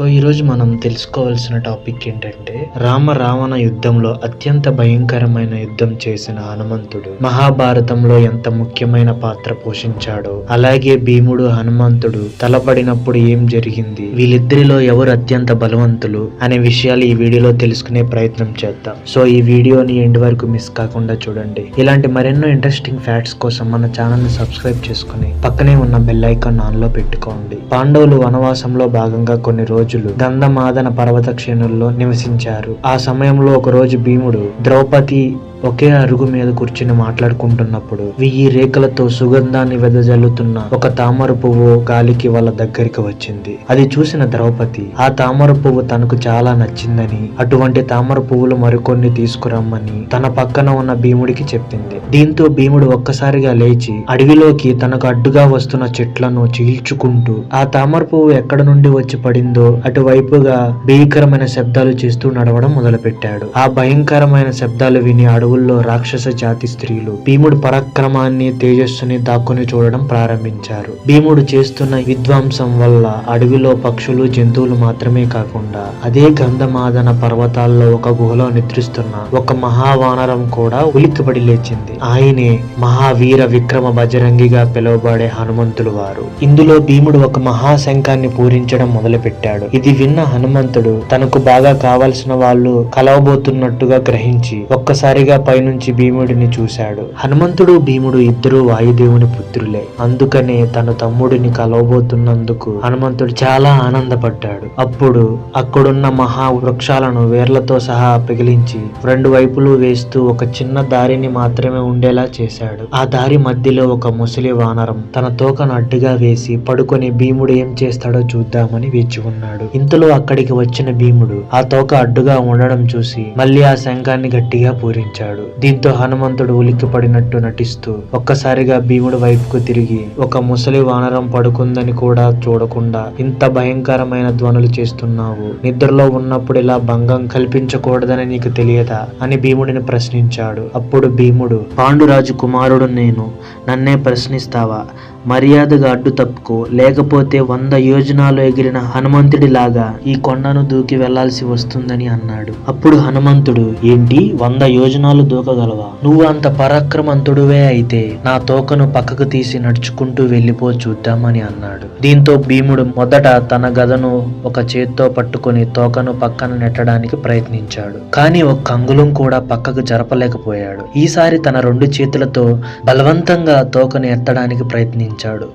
So ఈరోజు మనం తెలుసుకోవాల్సిన టాపిక్ ఏంటంటే రామ రావణ యుద్ధంలో అత్యంత భయంకరమైన యుద్ధం చేసిన హనుమంతుడు. మహాభారతంలో ఎంత ముఖ్యమైన పాత్ర పోషించాడో అలాగే భీముడు హనుమంతుడు తలపడినప్పుడు ఏం జరిగింది వీళ్ళిద్దరిలో ఎవరు అత్యంత బలవంతులు అనే విషయాలు ఈ వీడియోలో తెలుసుకునే ప్రయత్నం చేద్దాం. సో ఈ వీడియోని ఎండ్ వరకు మిస్ కాకుండా చూడండి. ఇలాంటి మరెన్నో ఇంట్రెస్టింగ్ ఫ్యాక్ట్స్ కోసం మన ఛానల్ని సబ్స్క్రైబ్ చేసుకుని పక్కనే ఉన్న బెల్ ఐకాన్ ఆన్లో పెట్టుకోండి. పాండవులు వనవాసంలో భాగంగా కొన్ని రోజులు గంధమాదన పర్వత క్షేణుల్లో నివసించారు. ఆ సమయంలో ఒక రోజు భీముడు ద్రౌపది ఒకే అరుగు మీద కూర్చుని మాట్లాడుకుంటున్నప్పుడు వెయ్యి రేఖలతో సుగంధాన్ని వెదజల్లుతున్న ఒక తామర పువ్వు గాలికి వాళ్ళ దగ్గరికి వచ్చింది. అది చూసిన ద్రౌపది ఆ తామర పువ్వు తనకు చాలా నచ్చిందని అటువంటి తామర పువ్వులు మరికొన్ని తీసుకురమ్మని తన పక్కన ఉన్న భీముడికి చెప్పింది. దీంతో భీముడు ఒక్కసారిగా లేచి అడవిలోకి తనకు అడ్డుగా వస్తున్న చెట్లను చీల్చుకుంటూ ఆ తామర పువ్వు ఎక్కడ నుండి వచ్చి పడిందో అటువైపుగా భీకరమైన శబ్దాలు చేస్తూ నడవడం మొదలుపెట్టాడు. ఆ భయంకరమైన శబ్దాలు విని అడవుల్లో రాక్షస జాతి స్త్రీలు భీముడు పరాక్రమాన్ని తేజస్సుని దాక్కుని చూడడం ప్రారంభించారు. భీముడు చేస్తున్న విధ్వంసం వల్ల అడవిలో పక్షులు జంతువులు మాత్రమే కాకుండా అదే గంధమాదన పర్వతాల్లో ఒక గుహలో నిద్రిస్తున్న ఒక మహావానరం కూడా ఉలిక్కిపడి లేచింది. ఆయనే మహావీర విక్రమ బజరంగిగా పిలువబడే హనుమంతులు వారు. ఇందులో భీముడు ఒక మహాశంఖాన్ని పూరించడం మొదలుపెట్టాడు. ఇది విన్న హనుమంతుడు తనకు బాగా కావలసిన వాళ్ళు కలవబోతున్నట్టుగా గ్రహించి ఒక్కసారిగా పైనుంచి భీముడిని చూశాడు. హనుమంతుడు భీముడు ఇద్దరు వాయుదేవుని పుత్రులే. అందుకనే తన తమ్ముడిని కలవబోతున్నందుకు హనుమంతుడు చాలా ఆనందపడ్డాడు. అప్పుడు అక్కడున్న మహా వృక్షాలను వేర్లతో సహా పిగిలించి రెండు వైపులు వేస్తూ ఒక చిన్న దారిని మాత్రమే ఉండేలా చేశాడు. ఆ దారి మధ్యలో ఒక ముసలి వానరం తన తోకను అడ్డుగా వేసి పడుకొని భీముడు ఏం చేస్తాడో చూద్దామని వేచి ఉన్నాడు. ఇంతలో అక్కడికి వచ్చిన భీముడు ఆ తోక అడ్డుగా ఉండడం చూసి మళ్ళీ ఆ శంఖాన్ని గట్టిగా పూరించాడు. దీంతో హనుమంతుడు ఉలిక్కిపడినట్టు నటిస్తూ ఒక్కసారిగా భీముడు వైపుకు తిరిగి ఒక ముసలి వానరం పడుకుందని కూడా చూడకుండా ఇంత భయంకరమైన ధ్వనులు చేస్తున్నావు. నిద్రలో ఉన్నప్పుడు ఇలా భంగం కల్పించకూడదని నీకు తెలియదా? అని భీముడిని ప్రశ్నించాడు. అప్పుడు భీముడు పాండురాజు కుమారుడు నేను. నన్నే ప్రశ్నిస్తావా? మర్యాదగా అడ్డు తప్పుకో. లేకపోతే వంద యోజనాలు ఎగిరిన హనుమంతుడిలాగా ఈ కొండను దూకి వెళ్ళాల్సి వస్తుందని అన్నాడు. అప్పుడు హనుమంతుడు ఏంటి? వంద యోజనాలు దూకగలవా? నువ్వు అంత పరాక్రమంతుడువే అయితే నా తోకను పక్కకు తీసి నడుచుకుంటూ వెళ్ళిపో చూద్దామని అన్నాడు. దీంతో భీముడు మొదట తన గదను ఒక చేత్తో పట్టుకొని తోకను పక్కన నెట్టడానికి ప్రయత్నించాడు. కానీ ఒక కంగులం కూడా పక్కకు జరపలేకపోయాడు. ఈసారి తన రెండు చేతులతో బలవంతంగా తోకను ఎత్తడానికి ప్రయత్నించాడు.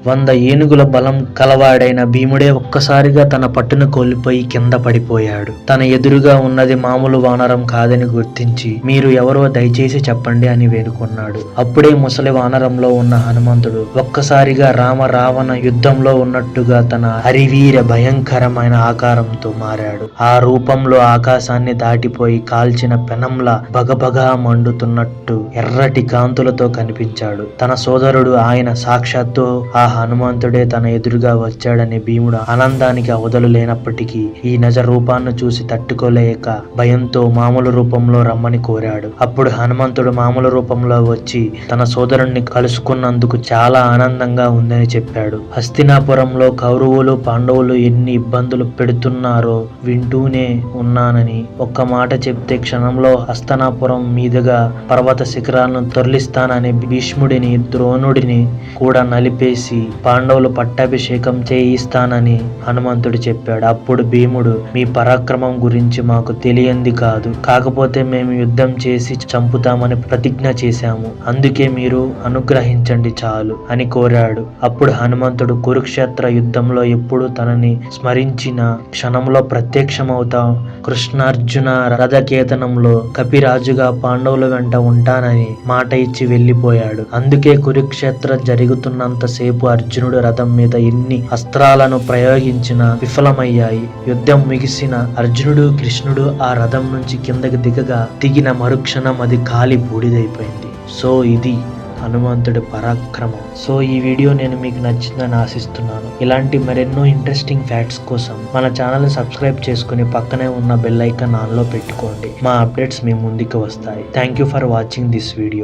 వంద ఏనుగుల బలం కలవాడైన భీముడే ఒక్కసారిగా తన పట్టును కోల్పోయి కింద పడిపోయాడు. తన ఎదురుగా ఉన్నది మామూలు వానరం కాదని గుర్తించి మీరు ఎవరో దయచేసి చెప్పండి అని వేడుకున్నాడు. అప్పుడే ముసలి వానరంలో ఉన్న హనుమంతుడు ఒక్కసారిగా రామ రావణ యుద్ధంలో ఉన్నట్టుగా తన హరివీర భయంకరమైన ఆకారంతో మారాడు. ఆ రూపంలో ఆకాశాన్ని దాటిపోయి కాల్చిన పెనంలా బగబగా మండుతున్నట్టు ఎర్రటి కాంతులతో కనిపించాడు. తన సోదరుడు ఆయన సాక్షాత్తు ఆ హనుమంతుడే తన ఎదురుగా వచ్చాడని భీముడు ఆనందానికి అవధులు లేనప్పటికీ ఈ నజ రూపాన్ని చూసి తట్టుకోలేక భయంతో మామూలు రూపంలో రమ్మని కోరాడు. అప్పుడు హనుమంతుడు మామూలు రూపంలో వచ్చి తన సోదరుణ్ణి కలుసుకున్నందుకు చాలా ఆనందంగా ఉందని చెప్పాడు. హస్తినాపురంలో కౌరవులు పాండవులు ఎన్ని ఇబ్బందులు పెడుతున్నారో వింటూనే ఉన్నానని ఒక్క మాట చెప్తే క్షణంలో హస్తనాపురం మీదుగా పర్వత శిఖరాలను తొరలిస్తానని భీష్ముడిని ద్రోణుడిని కూడా నలిపి చెప్పేసి పాండవులు పట్టాభిషేకం చేయిస్తానని హనుమంతుడు చెప్పాడు. అప్పుడు భీముడు మీ పరాక్రమం గురించి మాకు తెలియంది కాదు. కాకపోతే మేము యుద్ధం చేసి చంపుతామని ప్రతిజ్ఞ చేశాము. అందుకే మీరు అనుగ్రహించండి చాలు అని కోరాడు. అప్పుడు హనుమంతుడు కురుక్షేత్ర యుద్ధంలో ఎప్పుడు తనని స్మరించిన క్షణంలో ప్రత్యక్షమవుతాం. కృష్ణార్జున రథకేతనంలో కపిరాజుగా పాండవుల వెంట ఉంటానని మాట ఇచ్చి వెళ్ళిపోయాడు. అందుకే కురుక్షేత్ర జరుగుతున్నంత జరుగుతున్నంతసేపు అర్జునుడు రథం మీద ఎన్ని అస్త్రాలను ప్రయోగించినా విఫలమయ్యాయి. యుద్ధం ముగిసిన అర్జునుడు కృష్ణుడు ఆ రథం నుంచి కిందకి దిగగా దిగిన మరుక్షణం అది కాలి బూడిదైపోయింది. సో ఇది హనుమంతుడి పరాక్రమం. సో ఈ వీడియో నేను మీకు నచ్చిందని ఆశిస్తున్నాను. ఇలాంటి మరెన్నో ఇంట్రెస్టింగ్ ఫ్యాక్ట్స్ కోసం మన ఛానల్ని సబ్స్క్రైబ్ చేసుకుని పక్కనే ఉన్న బెల్ ఐకాన్ ఆన్లో పెట్టుకోండి. మా అప్డేట్స్ మీ ముందుకు వస్తాయి. Thank you for watching this video.